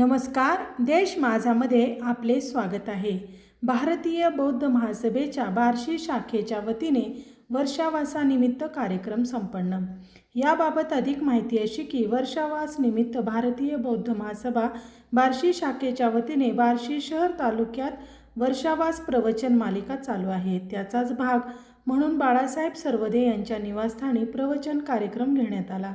नमस्कार देश माझामध्ये आपले स्वागत आहे. भारतीय बौद्ध महासभेच्या बार्शी शाखेच्या वतीने वर्षावासानिमित्त कार्यक्रम संपन्न. याबाबत अधिक माहिती अशी की वर्षावास निमित्त भारतीय बौद्ध महासभा बार्शी शाखेच्या वतीने बार्शी शहर तालुक्यात वर्षावास प्रवचन मालिका चालू आहे. त्याचाच भाग म्हणून बाळासाहेब सर्वदे यांच्या निवासस्थानी प्रवचन कार्यक्रम घेण्यात आला.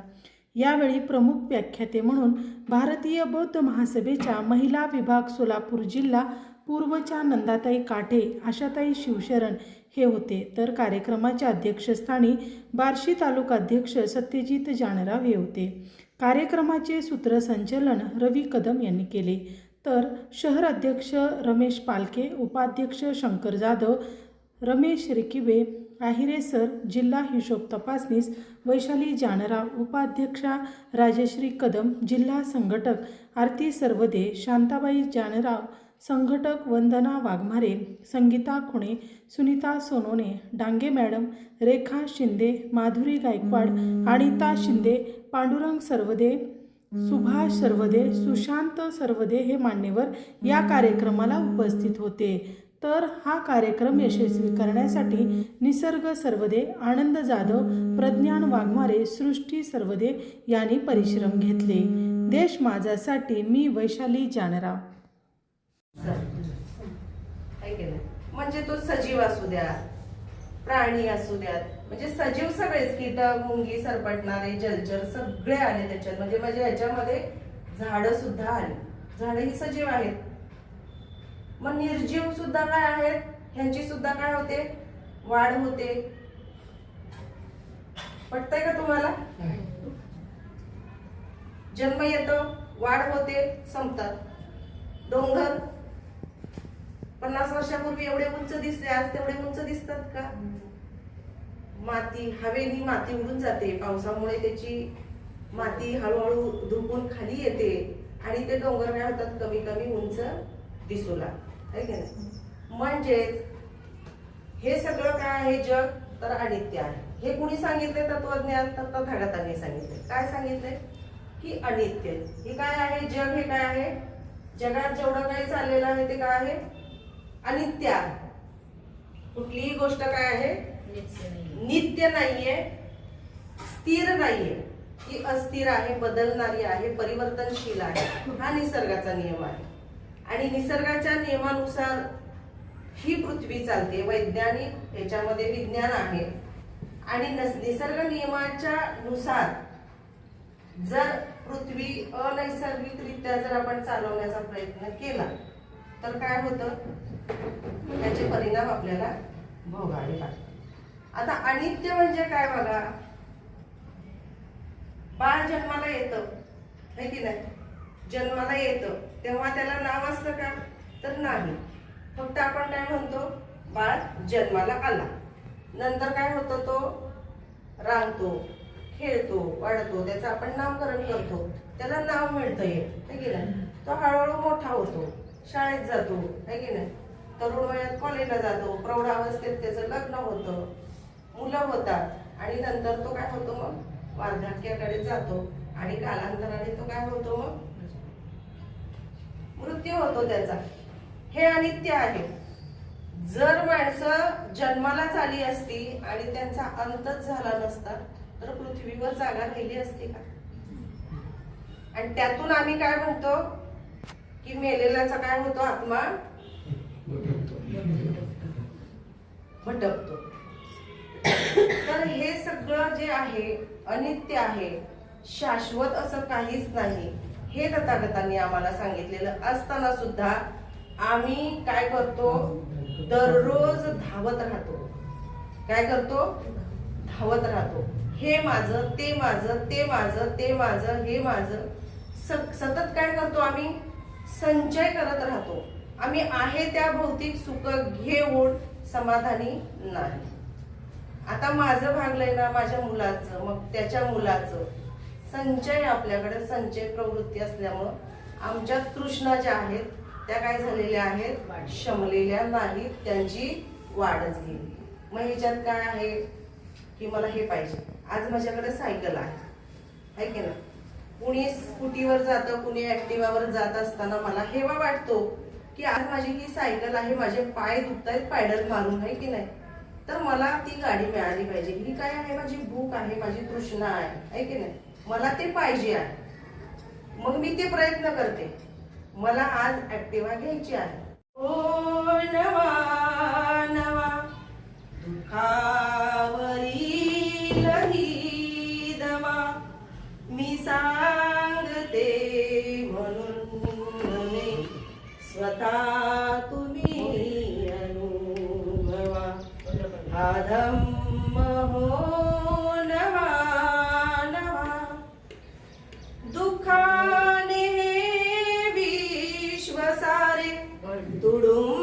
यावेळी प्रमुख व्याख्याते म्हणून भारतीय बौद्ध महासभेच्या महिला विभाग सोलापूर जिल्हा पूर्वच्या नंदाताई काठे आशाताई शिवशरण हे होते. तर कार्यक्रमाच्या अध्यक्षस्थानी बार्शी तालुकाध्यक्ष सत्यजित जानराव हे होते. कार्यक्रमाचे सूत्रसंचलन रवी कदम यांनी केले. तर शहर अध्यक्ष रमेश पालके उपाध्यक्ष शंकर जाधव रमेश रिकिबे आहिरे सर जिल्हा हिशोब तपासनीस वैशाली जानराव उपाध्यक्षा राजश्री कदम जिल्हा संघटक आरती सर्वदे शांताबाई जानराव संघटक वंदना वाघमारे संगीता खुणे सुनीता सोनोने डांगे मॅडम रेखा शिंदे माधुरी गायकवाड अनिता शिंदे पांडुरंग सर्वदे सुभाष सर्वदे सुशांत सर्वदे हे मान्यवर या कार्यक्रमाला उपस्थित होते. तर हा कार्यक्रम यशस्वी करण्यासाठी निसर्ग सर्वदे आनंद जाधव प्रज्ञान वाघमारे सृष्टी सर्वदे यांनी परिश्रम घेतले. देश माझ्यासाठी मी वैशाली जानराव म्हणजे तो सजीव असू द्या प्राणी असू द्यात. म्हणजे सजीव सगळेच कीटक मुंगी सरपटणारे जलचर सगळे आले त्याच्यात. म्हणजे म्हणजे याच्यामध्ये झाड सुद्धा आली. झाडे ही सजीव आहेत. मग निर्जीव सुद्धा काय आहेत? ह्यांची सुद्धा काय होते? वाढ होते. पटतंय का तुम्हाला? जन्म येतो वाढ होते संपतात. डोंगर पन्नास वर्षापूर्वी एवढे उंच दिसले आज तेवढे उंच दिसतात का? माती हवेनी माती उडून जाते. पावसामुळे त्याची माती हळूहळू धुकून खाली येते. आणि ते डोंगर काय होतात? कमी कमी उंच दिसू लागतात. है की नाही? म्हणजेच हे सगळं काय आहे जग? तर अनित्य आहे. हे कुणी सांगितले? तत्वज्ञान तर तथागतांनी सांगितले. काय सांगितले? की अनित्य हे काय आहे? जग हे काय आहे? जगात जेवढं काही चाललेलं आहे ते काय आहे? अनित्य आहे. कुठलीही गोष्ट काय आहे? नित्य नाहीये. स्थिर नाहीये. ती अस्थिर आहे बदलणारी आहे परिवर्तनशील आहे. हा निसर्गाचा नियम आहे. आणि निसर्गाच्या नियमानुसार ही पृथ्वी चालते. वैज्ञानिक याच्यामध्ये विज्ञान आहे. आणि निसर्ग नियमाच्या नुसार जर पृथ्वी अनैसर्गिकरित्या जर आपण चालवण्याचा प्रयत्न केला तर काय होतं? त्याचे परिणाम आपल्याला भोगावे लागतात. आता अनित्य म्हणजे काय बघा? बाळ जन्माला येतं नाही की नाही? जन्माला येतं. तेव्हा त्याला नाव असतं का? तर नाही. फक्त आपण काय म्हणतो बाळ जन्माला आला. नंतर काय होतं तो? रांगतो खेळतो वाढतो. त्याचं आपण नामकरण करतो. त्याला नाव मिळतं येत है की नाही? तो हळूहळू मोठा होतो. शाळेत जातो. है की नाही? तरुण वयात कॉलेजला जातो. प्रौढावस्थेत त्याचं लग्न होतं. मुलं होतात. आणि नंतर तो काय होतो मग? वार्धक्याकडे जातो. आणि कालांतराने तो काय होतो मग? मृत्यू होतो त्याचा. हे अनित्य आहे. जर माणसं जन्मालाच आली असती आणि त्यांचा अंतच झाला नसता तर पृथ्वीवर जागा राहिली असती का? आणि त्यातून आम्ही काय म्हणतो? की मेलेल्याचा काय होतो? आत्मा भटकतो. तर हे सगळं जे आहे अनित्य आहे शाश्वत असं काहीच नाही. हे तथागतांनी आम्हाला सांगितलेलं असताना सुद्धा आम्ही काय करतो? दररोज धावत राहतो. काय करतो? धावत राहतो. हे माझं ते माझं ते माझं ते माझं हे माझं. सतत काय करतो आम्ही? संचय करत राहतो. आम्ही आहे त्या भौतिक सुख घेऊन समाधानी नाही. आता माझं भागलंय ना माझ्या मुलाचं मग त्याच्या मुलाचं. संचय आपल्याकडे संचय प्रवृत्ती असल्यामुळं आमच्या तृष्णा ज्या आहेत त्या काय झालेल्या आहेत? शमलेल्या नाहीत त्यांची वाढच गेली. मग ह्याच्यात काय आहे की मला हे पाहिजे. आज माझ्याकडे सायकल आहे. है की ना कुणी स्कूटीवर जातं कुणी ऍक्टिवावर जात असताना मला हेवा वाटतो की आज माझी ही सायकल आहे माझे पाय दुखत आहेत पायडल मारून आहे की नाही? तर मला ती गाडी मिळाली पाहिजे. ही काय आहे? माझी भूक आहे माझी तृष्णा आहे. आहे की नाही? मला ते पाहिजे आहे. मग मी ते प्रयत्न करते. मला आज ॲक्टिवा घ्यायची आहे. ओ नवा नवा दुखावरी दवा. मी सांगते म्हणून स्वतः तुम्ही हो. अनुभवा. आधम हो. दुडू